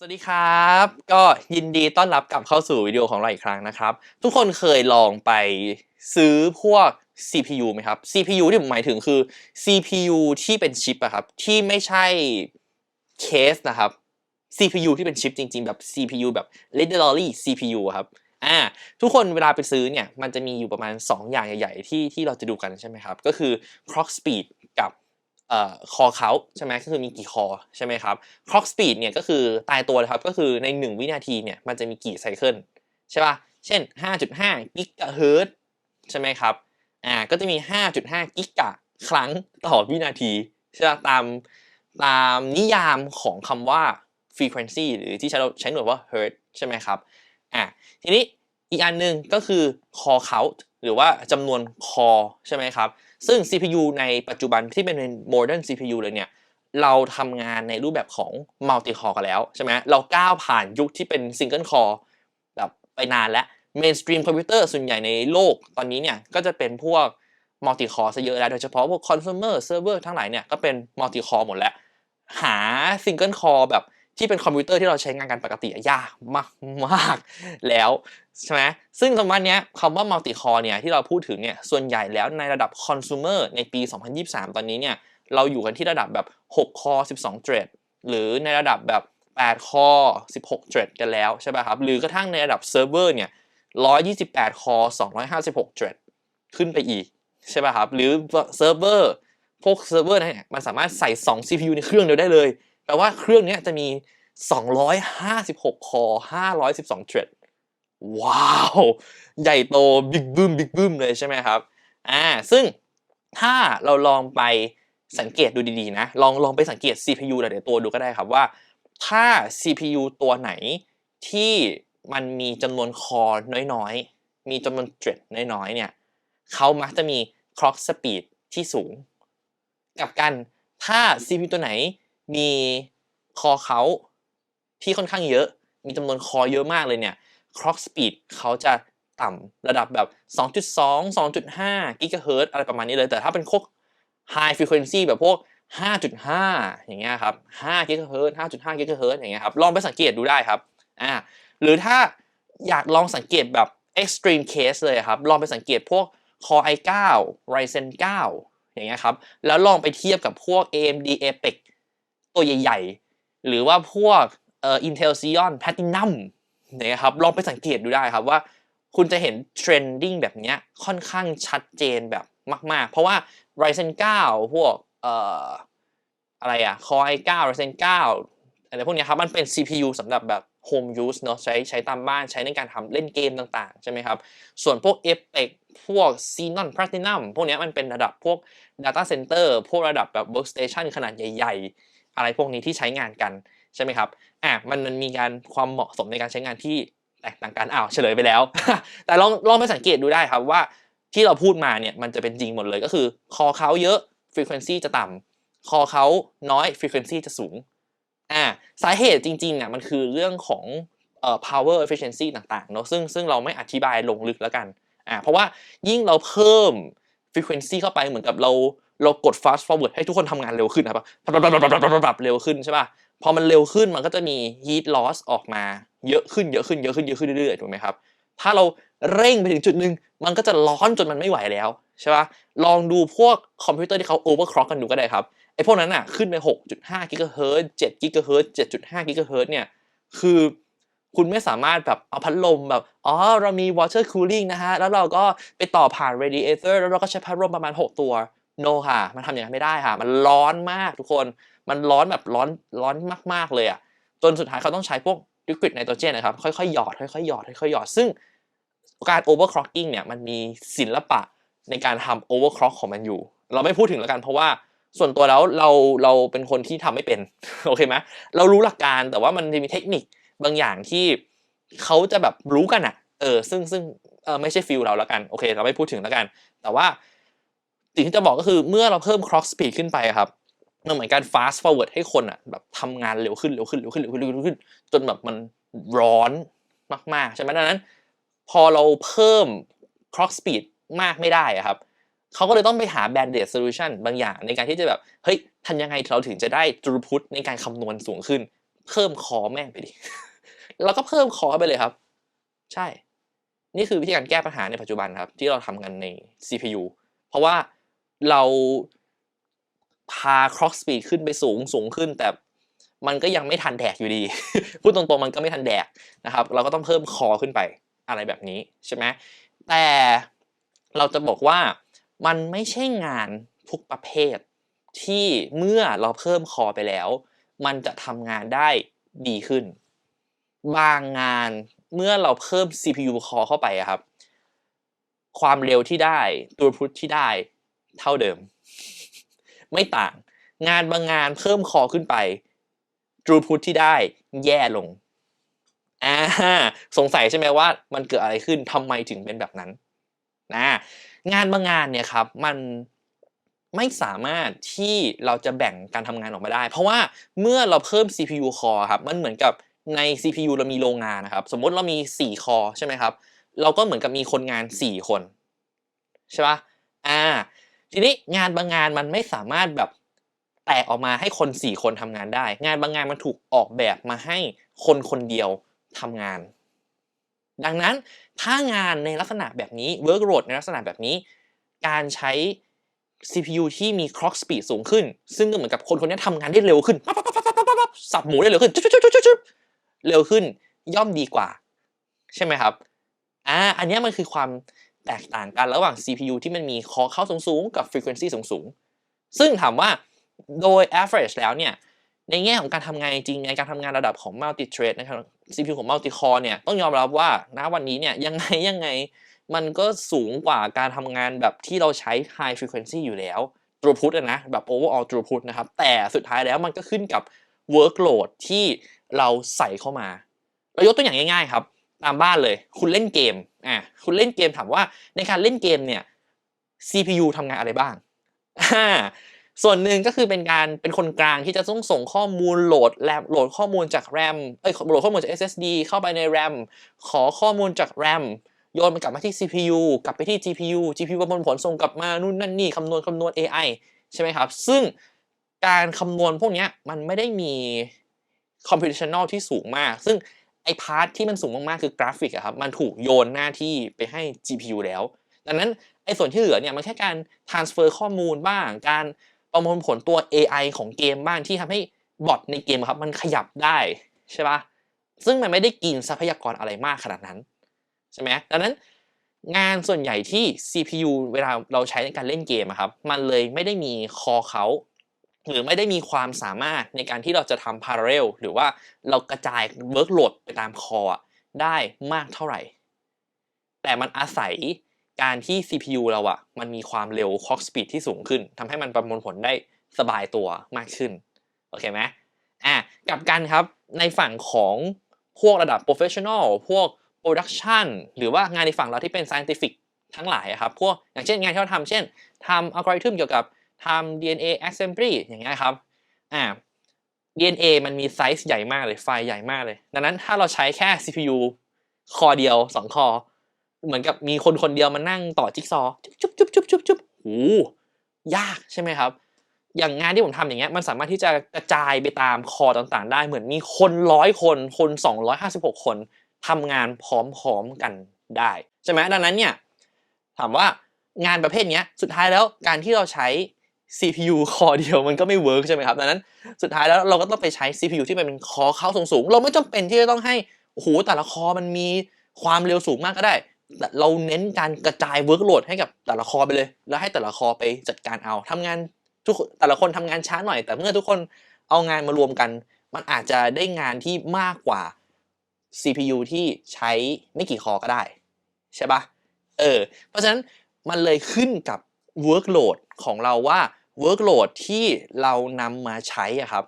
สวัสดีครับ ก็ยินดีต้อนรับกลับเข้าสู่วิดีโอของเราอีกครั้งนะครับ ทุกคนเคยลองไปซื้อพวก CPU ไหมครับ CPU ที่ผมหมายถึงคือ CPU ที่เป็นชิปอะครับ ที่ไม่ใช่เคสนะครับ CPU ที่เป็นชิปจริง ๆ แบบ CPU แบบ literally CPU ครับอ่าทุกคนเวลาไปซื้อเนี่ย มันจะมีอยู่ประมาณ 2 อย่างใหญ่ ๆ ที่ที่เราจะดูกันใช่ไหมครับ ก็คือ clock speed คอเขาใช่ไหมก็คือมีกี่คอใช่ไหมครับ clock speed เนี่ยก็คือตายตัวเลยครับก็คือใน 1 วินาทีเนี่ยมันจะมีกี่ไซเคิลใช่ป่ะเช่น 5.5 กิกะเฮิร์ตใช่ไหมครับอ่าก็จะมี 5.5 กิกะครั้งต่อวินาทีใช่ป่ะตามตามนิยามของคำว่า frequency หรือที่ใช้เราใช้หน่วยว่า hertz ใช่ไหมครับอ่าทีนี้ อีกอันหนึ่งก็คือ core count หรือว่าจำนวน core ใช่ไหมครับ ซึ่ง CPU ในปัจจุบันที่เป็น modern CPU เลยเนี่ย เราทำงานในรูปแบบของ multi core กันแล้วใช่ไหมเราก้าวผ่านยุคที่เป็น single core แบบไปนานแล้ว mainstream คอมพิวเตอร์ส่วนใหญ่ในโลกตอนนี้เนี่ย ก็จะเป็นพวก multi core ซะเยอะแล้ว โดยเฉพาะพวก consumer server ทั้งหลายเนี่ย ก็เป็น multi core หมดแล้ว หา single core แบบ ที่เป็นคอมพิวเตอร์ที่เราใช้งานกันปกติยากมากมากแล้วใช่ไหมซึ่งตรงนี้คำว่า multi core เนี่ยที่เราพูดถึงเนี่ยส่วนใหญ่แล้วในระดับ consumer ในปี 2023 ตอนนี้เนี่ยเราอยู่กันที่ระดับแบบ6 core 12 thread หรือในระดับแบบ8 core 16 thread กันแล้วใช่ป่ะครับหรือกระทั่งในระดับ server เวอร์เนี่ย 128 core 256 thread ขึ้นไปอีกใช่ป่ะครับหรือ server พวก server เนี่ยมันสามารถใส่ 2 CPU ในเครื่องเดียวได้เลย แปลว่าเครื่องนี้จะมี 256 core 512 thread ว้าว ใหญ่โตบิ๊กบึ้มบิ๊กบึ้มเลยใช่ไหมครับอ่าซึ่งถ้าเราลองไปสังเกตดูดีๆนะ ลองลองไปสังเกต CPU หลายๆตัวดูก็ได้ครับว่า ถ้า CPU ตัวไหนที่มันมีจำนวนคอร์น้อยๆ มีจำนวนเทรดน้อยๆ เนี่ยเขามักจะมี clock speed ที่สูง กับกันถ้า CPU ตัวไหน มีคอเขาที่ค่อนข้างเยอะ มีจำนวนคอเยอะมากเลยเนี่ย clock speed เขาจะต่ำระดับแบบ 2.2 2.5 GHz อะไรประมาณนี้เลย แต่ถ้าเป็นพวก high frequency แบบพวก 5.5 อย่างเงี้ยครับ5 GHz 5.5 GHz อย่างเงี้ยครับ ลองไปสังเกตดูได้ครับ อ่า หรือถ้าอยากลองสังเกตแบบ extreme case เลยครับ ลองไปสังเกตพวก Core i9 Ryzen 9 อย่างเงี้ยครับ แล้วลองไปเทียบกับพวก AMD Apex ตัวใหญ่ ๆ หรือว่าพวกเอ่อ Intel Xeon Platinum เนี่ยครับลองไปสังเกตดูได้ครับว่าคุณจะเห็น trending แบบเนี้ยค่อนข้างชัดเจนแบบมาก ๆ เพราะว่า Ryzen 9 พวกเอ่ออะไรอะ Core i9 Ryzen 9อะไรพวกนี้ครับมันเป็น CPU สำหรับแบบ home use เนอะใช้ใช้ตามบ้านใช้ในการทำเล่นเกมต่างๆ ใช่ไหมครับ ส่วนพวก Apex พวก Xenon Platinum พวกนี้มันเป็นระดับพวก Data Center พวกระดับแบบ Workstation ขนาดใหญ่ ๆ อะไรพวกนี้ที่ใช้งานกันใช่ไหมครับอะมันมันมีการความเหมาะสมในการใช้งานที่แตกต่างกันอ้าวเฉลยไปแล้ว แต่ลองลองไปสังเกตดูได้ครับว่าที่เราพูดมาเนี่ยมันจะเป็นจริงหมดเลยก็คือคอเขาเยอะ frequency จะต่ำคอเขาน้อย frequency จะสูงอ่าสาเหตุจริงๆอะมันคือเรื่องของเอ่อ power efficiency ต่างๆเนอะซึ่งซึ่งเราไม่อธิบายลงลึกแล้วกันอ่าเพราะว่ายิ่งเราเพิ่ม frequency เข้าไปเหมือนกับเรา เรากด fast forward ให้ทุกคนทำงานเร็วขึ้นนะครับปรับปรับปรับปรับปรับเร็วขึ้นใช่ป่ะพอมันเร็วขึ้นมันก็จะมี heat loss ออกมาเยอะขึ้นเยอะขึ้นเยอะขึ้นเยอะขึ้นเรื่อยๆถูกไหมครับถ้าเราเร่งไปถึงจุดหนึ่งมันก็จะร้อนจนมันไม่ไหวแล้วใช่ป่ะลองดูพวกคอมพิวเตอร์ที่เขา overclock กันดูก็ได้ครับไอ้พวกนั้นอะขึ้นไป 6.5 GHz 7 GHz 7.5 GHz เนี่ยคือคุณไม่สามารถแบบเอาพัดลมแบบ อ๋อ เรามี water cooling นะฮะ แล้วเราก็ไปต่อผ่าน radiator แล้วเราก็ใช้พัดลมประมาณ 6 ตัว no ค่ะ มันทำอย่างนั้นไม่ได้ค่ะ มันร้อนมากทุกคน มันร้อนแบบร้อนร้อนมากๆเลยอะ จนสุดท้ายเขาต้องใช้พวก liquid nitrogen นะครับ ค่อยๆหยอด ค่อยๆหยอด ค่อยๆหยอด ซึ่งการ overclocking เนี่ย มันมีศิลปะในการทำ overclock ของมันอยู่ เราไม่พูดถึงแล้วกัน เพราะว่าส่วนตัวแล้วเราเราเป็นคนที่ทำไม่เป็น โอเคไหมเรารู้หลักการแต่ว่ามันจะมีเทคนิคบางอย่างที่เขาจะแบบรู้กันอะ เออ ซึ่งซึ่งเออไม่ใช่ฟิลเราแล้วกัน โอเค เราไม่พูดถึงแล้วกัน แต่ว่า สิ่งที่จะบอกก็คือเมื่อเราเพิ่ม clock speed ขึ้นไปครับมันเหมือนการ fast forward ให้คนอะแบบทำงานเร็วขึ้นเร็วขึ้นเร็วขึ้นเร็วขึ้นเร็วขึ้น จนแบบมันร้อนมากๆใช่ไหมดังนั้น พอเราเพิ่ม clock speed มากไม่ได้อะครับเขาก็เลยต้องไปหา banded solution บางอย่างในการที่จะแบบเฮ้ยทำยังไงเราถึงจะได้ throughput ในการคำนวณสูงขึ้น เพิ่มคอแม่งไปดิเราก็เพิ่มคอไปเลยครับ ใช่ นี่คือวิธีการแก้ปัญหาในปัจจุบันครับ ที่เราทำกันใน CPU เพราะว่า เราพา clock speed ขึ้นไปสูงสูงขึ้น แต่มันก็ยังไม่ทันแดกอยู่ดี พูดตรงๆมันก็ไม่ทันแดกนะครับ เราก็ต้องเพิ่มคอขึ้นไปอะไรแบบนี้ใช่ไหมแต่เราจะบอกว่ามันไม่ใช่งานทุกประเภท ที่เมื่อเราเพิ่มคอไปแล้ว มันจะทำงานได้ดีขึ้น บางงานเมื่อเราเพิ่ม CPU คอเข้าไปครับ ความเร็วที่ได้ตัวพุทที่ได้ เท่าเดิม ไม่ต่าง งานบางงานเพิ่มคอขึ้นไปทรูพุทที่ได้แย่ลงอ่าสงสัยใช่ไหมว่ามันเกิดอะไรขึ้นทำไมถึงเป็นแบบนั้นนะงานบางงานเนี่ยครับมันไม่สามารถที่เราจะแบ่งการทำงานออกมาได้ เพราะว่าเมื่อเราเพิ่ม CPU core ครับมันเหมือนกับใน CPU เรามีโรงงานนะครับ สมมติเรามี 4 คอใช่ไหมครับ เราก็เหมือนกับมีคนงาน 4 คน ใช่ปะอ่า ทีนี้งานบางงานมันไม่สามารถแบบแตกออกมาให้คน 4 คนทำงานได้ งานบางงานมันถูกออกแบบมาให้คนคนเดียวทำงาน ดังนั้นถ้างานในลักษณะแบบนี้ workload ในลักษณะแบบนี้ การใช้ CPU ที่มี clock speed สูงขึ้น ซึ่งก็เหมือนกับคนคนนี้ทำงานได้เร็วขึ้นปั๊บปั๊บปั๊บปั๊บปั๊บปั๊บสับหมูได้เร็วขึ้นชุบชุบชุบชุบชุบเร็วขึ้นย่อมดีกว่า ใช่ไหมครับอ่าอันนี้มันคือความ แตกต่างกันระหว่าง CPU ที่มันมีคอเข้าสูงๆ กับ frequency สูงๆ ซึ่งถามว่าโดย average แล้วเนี่ย ในแง่ของการทำงานจริงในการทำงานระดับของ multi thread นะครับ CPU ของ multi core เนี่ย ต้องยอมรับว่าณวันนี้เนี่ย ยังไงยังไง มันก็สูงกว่าการทำงานแบบที่เราใช้ high frequency อยู่แล้ว throughput นะแบบ overall throughput นะครับ แต่สุดท้ายแล้วมันก็ขึ้นกับ workload ที่เราใส่เข้ามา เรายกตัวอย่างง่ายๆครับ ตามบ้านเลย คุณเล่นเกมอะคุณเล่นเกมถามว่าในการเล่นเกมเนี่ย CPU ทำงานอะไรบ้างส่วนหนึ่งก็คือเป็นการเป็นคนกลางที่จะต้องส่งข้อมูลโหลดแรมโหลดข้อมูลจาก RAM เอ้ยโหลดข้อมูลจาก SSD เข้าไปใน RAM ขอข้อมูลจาก RAM โยนมันกลับมาที่ CPU กลับไปที่ GPU GPU ประมวลผลส่งกลับมานู่นนั่นนี่คำนวณคำนวณ AI ใช่ไหมครับ ซึ่งการคำนวณพวกนี้มันไม่ได้มี computational ที่สูงมาก ซึ่ง ไอ้พาร์ทที่มันสูงมากๆคือกราฟิกอะครับมันถูกโยนหน้าที่ไปให้ GPU แล้ว ดังนั้นไอ้ส่วนที่เหลือเนี่ยมันแค่การ transfer ข้อมูลบ้าง การประมวลผลตัว AI ของเกมบ้างที่ทำให้บอทในเกมครับมันขยับได้ใช่ปะซึ่งมันไม่ได้กินทรัพยากรอะไรมากขนาดนั้นใช่ไหมดังนั้นงานส่วนใหญ่ที่ CPU เวลาเราใช้ในการเล่นเกมครับ มันเลยไม่ได้มีคอเขา หรือไม่ได้มีความสามารถในการที่เราจะทำ parallel หรือว่าเรากระจาย workload ไปตามคอได้มากเท่าไหร่ แต่มันอาศัยการที่ CPU เราอะมันมีความเร็ว clock speed ที่สูงขึ้นทำให้มันประมวลผลได้สบายตัวมากขึ้น โอเคไหมอะกลับกันครับในฝั่งของพวกระดับ professional พวก production หรือว่างานในฝั่งเราที่เป็น scientific ทั้งหลายครับ พวกอย่างเช่นงานที่เราทำเช่นทำอัลกอริทึมเกี่ยวกับ ทำ DNA assembly อย่างเงี้ยครับอ่า DNA มันมีไซส์ใหญ่มากเลยไฟล์ใหญ่มากเลย ดังนั้นถ้าเราใช้แค่ CPU คอเดียว 2 คอ เหมือนกับมีคนคนเดียวมานั่งต่อจิ๊กซอว์จุ๊บจุ๊บจุ๊บจุ๊บจุ๊บโหยากใช่ไหมครับ อย่างงานที่ผมทำอย่างเงี้ยมันสามารถที่จะกระจายไปตามคอต่างๆ ได้เหมือนมีคนร้อยคนคน 256 คนทำงานพร้อมๆกันได้ใช่ไหมดังนั้นเนี่ยถามว่างานประเภทนี้สุดท้ายแล้วการที่เราใช้ CPU คอเดียวมันก็ไม่เวิร์กใช่ไหมครับดังนั้นสุดท้ายแล้วเราก็ต้องไปใช้ CPU ที่มันเป็นคอเข้าสูงๆ เราไม่จำเป็นที่จะต้องให้โอ้โหแต่ละคอมันมีความเร็วสูงมากก็ได้ เราเน้นการกระจายเวิร์กโหลดให้กับแต่ละคอไปเลย แล้วให้แต่ละคอไปจัดการเอาทำงานทุกแต่ละคนทำงานช้าหน่อย แต่เมื่อทุกคนเอางานมารวมกัน มันอาจจะได้งานที่มากกว่า CPU ที่ใช้ไม่กี่คอก็ได้ ใช่ปะเออเพราะฉะนั้นมันเลยขึ้นกับ workload ของเราว่า workload ที่เรานำมาใช้อะครับ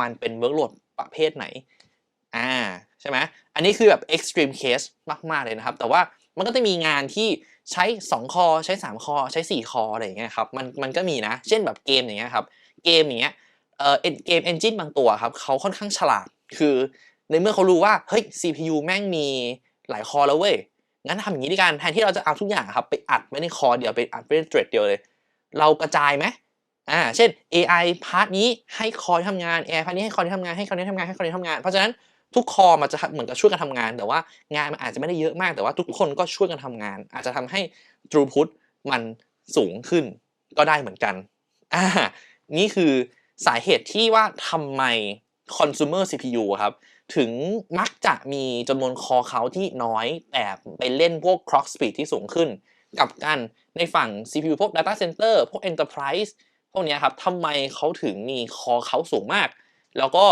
มันเป็น workload ประเภทไหน อ่า ใช่ไหมอันนี้คือแบบ extreme case มาก ๆ เลยนะครับ แต่ว่ามันก็จะมีงานที่ใช้ 2 คอ ใช้ 3 คอ ใช้ 4 คอ อะไรอย่างเงี้ยครับ มันมันก็มีนะ เช่นแบบเกมอย่างเงี้ยครับ เกมอย่างเงี้ย เอ่อเกม engine บางตัวครับ เขาค่อนข้างฉลาด คือในเมื่อเขารู้ว่า เฮ้ย CPU แม่งมีหลายคอแล้วเว้ย งั้นทำอย่างนี้ดีกัน แทนที่เราจะเอาทุกอย่างครับ ไปอัดไว้ในคอเดียว ไปอัดไว้ในเทรดเดียวเลย เรากระจายไหม อ่าเช่น AI พาร์ทนี้ให้คอที่ทำงาน AI พาร์ทนี้ให้คอที่ทำงานให้คอที่ทำงานให้คอที่ทำงาน เพราะฉะนั้นทุกคอมันจะเหมือนกับช่วยกันทำงาน แต่ว่างานมันอาจจะไม่ได้เยอะมากแต่ว่าทุกคนก็ช่วยกันทำงาน อาจจะทำให้ throughput มันสูงขึ้นก็ได้เหมือนกันอ่านี่คือสาเหตุที่ว่าทำไม consumer CPU ครับถึงมักจะมีจำนวนคอเขาที่น้อย แต่ไปเล่นพวก clock speed ที่สูงขึ้น กับกันในฝั่ง CPU พวก data center พวก enterprise วกนี้ครับทำไมเขาถึงมีคอเขาสูงมาก แล้วก็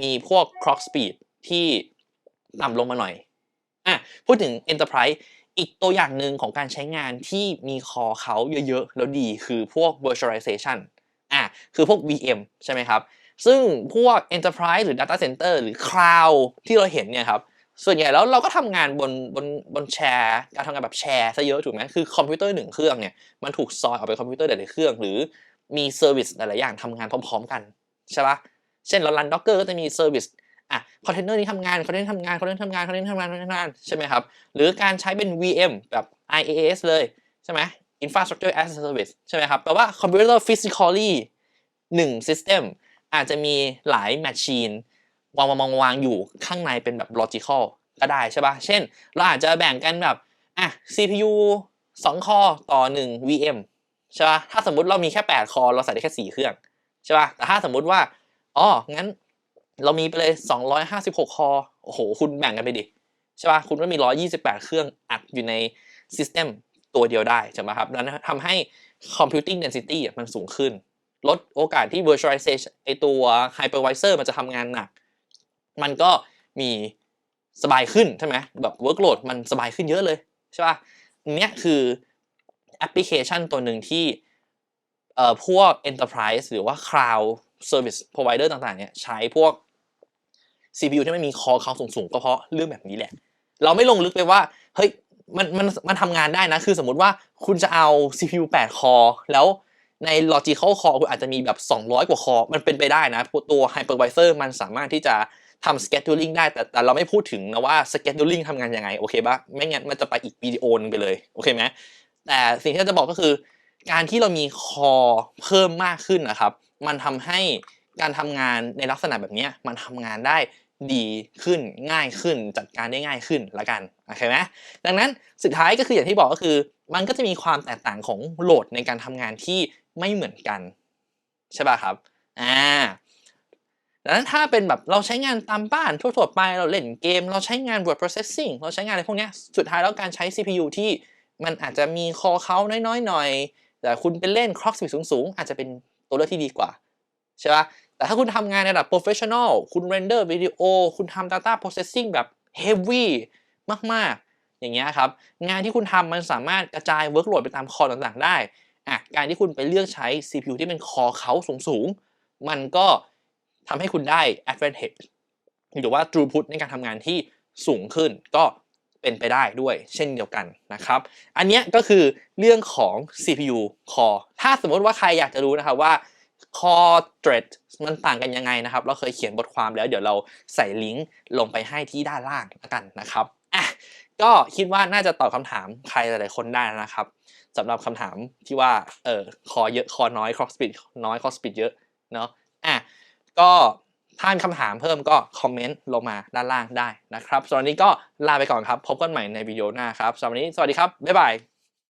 มีพวก clock speed ที่ต่ำลงมาหน่อยอะพูดถึง enterprise อีกตัวอย่างหนึ่งของการใช้งานที่มีคอเขาเยอะๆ แล้วดีคือพวก virtualization อะคือพวก VM ใช่ไหมครับ ซึ่งพวก enterprise หรือ data center หรือ cloud ที่เราเห็นเนี่ยครับส่วนใหญ่แล้วเราก็ทำงานบนบนบนแชร์การทำงานแบบแชร์ซะเยอะถูกไหมคือคอมพิวเตอร์หนึ่งเครื่องเนี่ยมันถูกซอยออกไปคอมพิวเตอร์หลายๆเครื่องหรือ มีเซอร์วิสหลายๆอย่างทำงานพร้อมๆกันใช่ปะเช่นเรารัน Docker ก็จะมีเซอร์วิสอะคอนเทนเนอร์นี้ทำงานคอนเทนเนอร์ทำงานคอนเทนเนอร์ทำงานคอนเทนเนอร์ทำงานคอนเทนเนอร์ทำงานใช่ไหมครับหรือการใช้เป็น VM แบบ IaaS เลยใช่ไหม Infrastructure as a Service ใช่ไหมครับแปลว่าคอมพิวเตอร์ physically หนึ่ง system อาจจะมีหลาย machine วางวางวางวางอยู่ข้างในเป็นแบบ logical ก็ได้ใช่ปะเช่น เราอาจจะแบ่งกันแบบอะ CPU 2คอต่อ 1 VM ใช่ป่ะถ้าสมมติเรามีแค่8คอเราใส่ได้แค่ 4 เครื่องใช่ป่ะแต่ถ้าสมมุติว่าอ๋องั้นเรามีไปเลย 256 คอโอ้โห คุณแบ่งกันไปดิใช่ป่ะคุณก็มี 128 เครื่องอัดอยู่ใน system ตัวเดียวได้ใช่ไหมครับนั้นทำให้ computing density มันสูงขึ้น ลดโอกาสที่ virtualization ไอตัว hypervisor มันจะทำงานหนัก มันก็มีสบายขึ้นใช่ไหมแบบ workload มันสบายขึ้นเยอะเลยใช่ป่ะเนี้ยคือ อปพลิเคชันตัวหนึ่งที่เอ่อพวก enterprise หรือว่า cloud service provider ต่างๆเนี่ยใช้พวก CPU ที่ไม่มีคอเขาสูงๆ ก็เพราะเรื่องแบบนี้แหละ เราไม่ลงลึกไปว่า เฮ้ย มันมันมันทำงานได้นะ คือสมมติว่าคุณจะเอา CPU 8 คอ แล้วใน logical core คุณอาจจะมีแบบ 200 กว่าคอ มันเป็นไปได้นะ ตัว hypervisor มันสามารถที่จะทำ scheduling ได้ แต่แต่เราไม่พูดถึงนะว่า scheduling ทำงานยังไง โอเคปะไม่งั้นมันจะไปอีกวิดีโอนึงไปเลย โอเคไหม แต่สิ่งที่จะบอกก็คือ การที่เรามีคอเพิ่มมากขึ้นนะครับ มันทำให้การทำงานในลักษณะแบบนี้มันทำงานได้ดีขึ้นง่ายขึ้นจัดการได้ง่ายขึ้นละกันโอเคไหมดังนั้นสุดท้ายก็คืออย่างที่บอกก็คือ มันก็จะมีความแตกต่างของโหลดในการทำงานที่ไม่เหมือนกัน ใช่ป่ะครับอ่าดังนั้นถ้าเป็นแบบเราใช้งานตามบ้านทั่วๆไปเราเล่นเกม เราใช้งาน word processing เราใช้งานอะไรพวกนี้สุดท้ายแล้วการใช้ CPU ที่ มันอาจจะมีคอเขาน้อยๆหน่อย แต่คุณไปเล่น clock speed สูงๆ อาจจะเป็นตัวเลือกที่ดีกว่า ใช่ปะแต่ถ้าคุณทำงานในระดับ professional คุณ render วิดีโอ คุณทำ data processing แบบ heavy มากๆ อย่างเงี้ยครับ งานที่คุณทำมันสามารถกระจาย workload ไปตามคอต่างๆ ได้อะการที่คุณไปเลือกใช้ CPU ที่เป็นคอเขาสูงๆ มันก็ทำให้คุณได้ advantage หรือว่า throughput ในการทำงานที่สูงขึ้น ก็ เป็นไปได้ด้วยเช่นเดียวกันนะครับ อันนี้ก็คือเรื่องของ CPU core ถ้าสมมติว่าใครอยากจะรู้นะครับว่า core thread มันต่างกันยังไงนะครับ เราเคยเขียนบทความแล้วเดี๋ยวเราใส่ลิงก์ลงไปให้ที่ด้านล่างแล้วกันนะครับอะก็คิดว่าน่าจะตอบคำถามใครหลายๆคนได้นะครับสำหรับคำถามที่ว่าเออคอเยอะคอน้อย clock speed น้อย clock speed เยอะเนาะอะก็ ถ้ามีคำถามเพิ่มก็คอมเมนต์ลงมาด้านล่างได้นะครับสำหรับวันนี้ก็ลาไปก่อนครับ พบกันใหม่ในวิดีโอหน้าครับสำหรับวันนี้สวัสดีครับ บ๊ายบาย